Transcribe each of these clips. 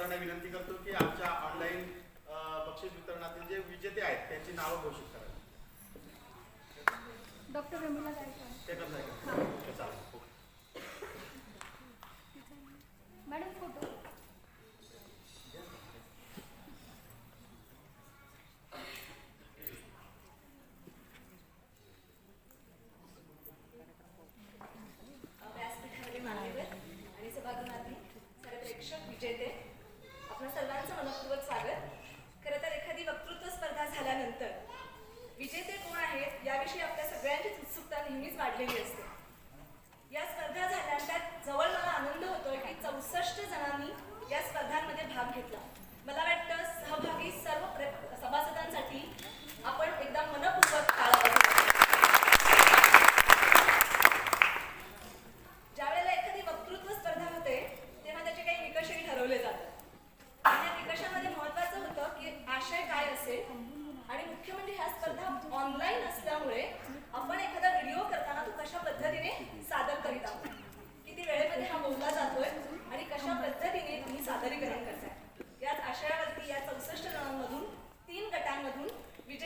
सरांना विनंती करतो की आमच्या ऑनलाईन बक्षीस वितरणातील जे विजेते आहेत त्यांची नावं घोषित करा. डॉक्टर హ్యాపీగా చేస్తాం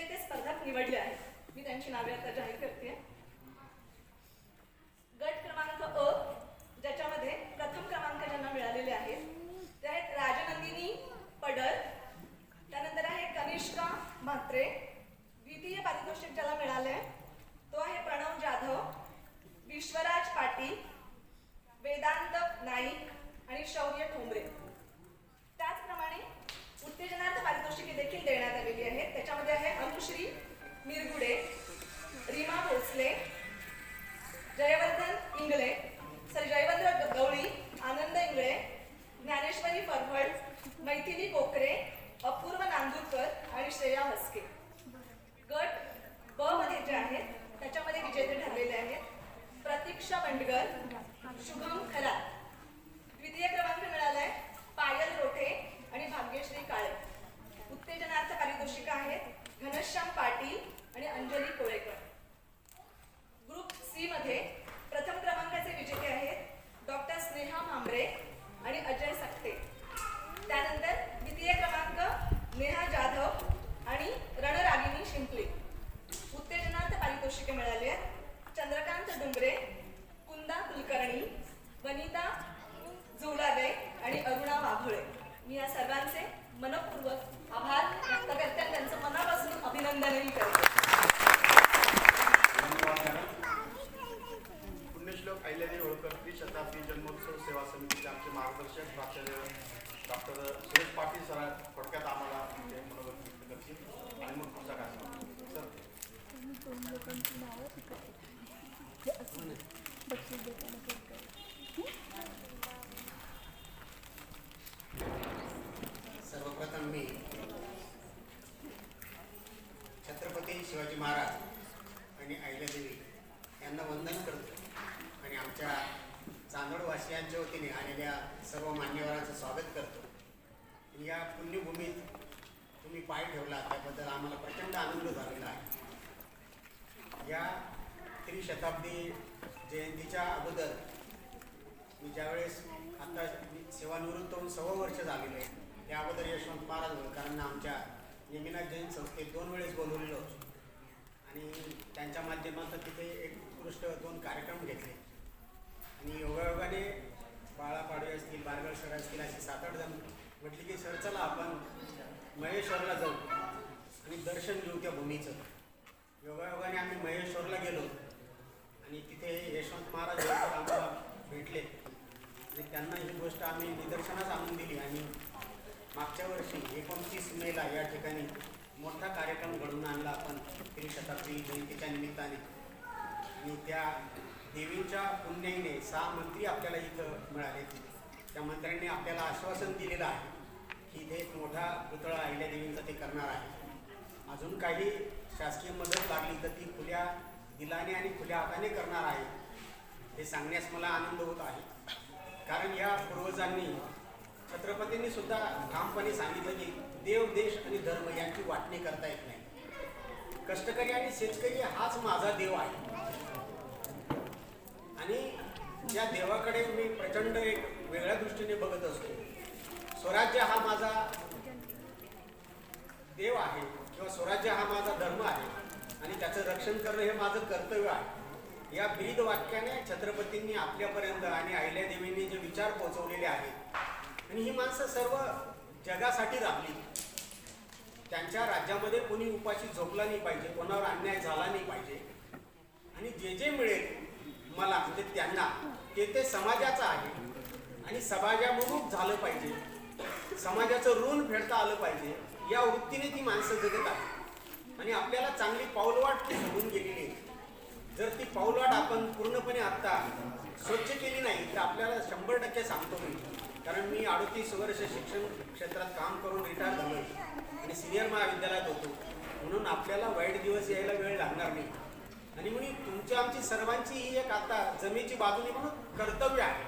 ते स्पर्धक निवडले आहेत मी त्यांची नावे आता जाहीर करते. कोकरे अपूर्व नांदूरकर आणि श्रेया हसके. गट ब मध्ये जे आहेत त्याच्यामध्ये विजेते ठरलेले आहेत. प्रतीक्षा बंडगर शुभम खरात. डुंगरे कुंदा कुलकर्णी वनिता झुलादे आणि अरुणा वाघोळे. मी या सर्वांचे मनपूर्वक आभार व्यक्त करते आणि त्यांचं मनापासून अभिनंदनही करते धन्यवाद मॅडम पुण्यश्लोक अहिल्यादेवी होळकर त्रिशताब्दी जन्मोत्सव सेवा समितीचे आमचे मार्गदर्शक प्राचार्य डॉक्टर सुरेश पाटील सर थोडक्यात आम्हाला ते मनोगत व्यक्त करतील आणि मग पुढचा कार्यक्रम सर तुम्ही दोन लोकांची नावं तिकडे जे असं बक्षीस देताना click करा. तुम्ही. छत्रपती शिवाजी महाराज आणि अहिल्यादेवी यांना वंदन करतो. आणि आमच्या चांदोडवासियांच्या वतीने आलेल्या सर्व मान्यवरांचं स्वागत करतो. या पुण्यभूमीत तुम्ही पाय ठेवला त्याबद्दल आम्हाला प्रचंड आनंद झालेला आहे. या त्रिशताब्दी जयंतीच्या अगोदर मी ज्यावेळेस आता मी सेवानिवृत्त होऊन सव्वा वर्ष झालेलं आहे त्या अगोदर यशवंत महाराज होळकरांना आमच्या यमिनाथ जैन संस्थेत दोन वेळेस बोलवलेलं होतं. आणि त्यांच्या माध्यमातून तिथे एक उत्कृष्ट दोन कार्यक्रम घेतले. आणि योगायोगाने बाळा पाडवे असतील बारगळ सर असतील असे सात आठ जण म्हटले की सर चला आपण महेश्वरला जाऊ आणि दर्शन घेऊ त्या भूमीचं. योगायोगाने आम्ही महेश्वरला गेलो. आणि तिथे यशवंत महाराज आम्हाला भेटले. आणि त्यांना ही गोष्ट आम्ही निदर्शनास आणून दिली. आणि मागच्या वर्षी एकोणतीस मेला या ठिकाणी मोठा कार्यक्रम घडवून आणला आपण. त्रिशताब्दी जयंतीच्या निमित्ताने. आणि त्या देवींच्या पुण्याईने सहा मंत्री आपल्याला इथं मिळाले. त्या मंत्र्यांनी आपल्याला आश्वासन दिलेलं आहे की इथे एक मोठा पुतळा अहिल्या देवींचा ते करणार आहे. अजून काही शासकीय मदत लागली तर ती खुल्या दिलाने आणि खुल्या हाताने करणार आहे. हे सांगण्यास मला आनंद होत आहे. कारण या पूर्वजांनी छत्रपतींनी सुद्धा ठामपणे सांगितलं की देव देश आणि धर्म यांची वाटणी करता येत नाही. कष्टकरी आणि शेतकरी हाच माझा देव आहे. आणि या देवाकडे मी प्रचंड एक वेगळ्या दृष्टीने बघत असतो. स्वराज्य हा माझा देव आहे किंवा स्वराज्य हा माझा धर्म आहे आणि त्याचं रक्षण करणं हे माझं कर्तव्य आहे. या ब्रीद वाक्याने छत्रपतींनी आपल्यापर्यंत आणि अहिल्यादेवींनी जे विचार पोहोचवलेले आहेत आणि ही माणसं सर्व जगासाठी राबली. त्यांच्या राज्यामध्ये कोणी उपाशी झोपला नाही पाहिजे कोणावर अन्याय झाला नाही पाहिजे. आणि जे जे मिळेल मला म्हणजे त्यांना ते ते समाजाचं आहे. आणि समाजामुख झालं पाहिजे. समाजाचं ऋण फेडता आलं पाहिजे. या वृत्तीने ती माणसं जगत आहेत. आणि आपल्याला चांगली पाऊलवाट ती होऊन गेलेली जर ती पाऊलवाट आपण पूर्णपणे आत्ता स्वच्छ केली नाही तर आपल्याला शंभर टक्के सांगतो मी. कारण मी वर्ष शिक्षण क्षेत्रात काम करून रिटायर झालो आणि सिनियर महाविद्यालयात होतो. म्हणून आपल्याला वाईट दिवस यायला वेळ लागणार नाही. आणि म्हणून तुमची आमची सर्वांची ही एक आता जमेची बाजूने म्हणून कर्तव्य आहे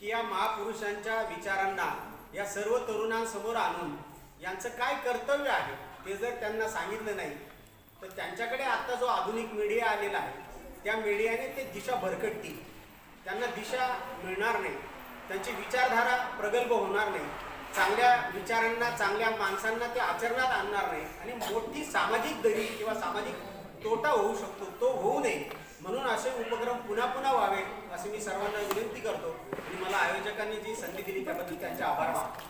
की या महापुरुषांच्या विचारांना या सर्व तरुणांसमोर आणून यांचं काय कर्तव्य आहे ते जर त्यांना सांगितलं नाही तर त्यांच्याकडे आता जो आधुनिक मीडिया आलेला आहे त्या मीडियाने ते दिशा भरकटतील. त्यांना दिशा मिळणार नाही. त्यांची विचारधारा प्रगल्भ होणार नाही. चांगल्या विचारांना चांगल्या माणसांना ते आचरणात आणणार नाही. आणि मोठी सामाजिक दरी किंवा सामाजिक तोटा होऊ शकतो. तो होऊ नये. म्हणून असे उपक्रम पुन्हा पुन्हा व्हावे असे मी सर्वांना विनंती करतो. आणि मला आयोजकांनी जी संधी दिली त्याबद्दल त्यांचे आभार मानतो.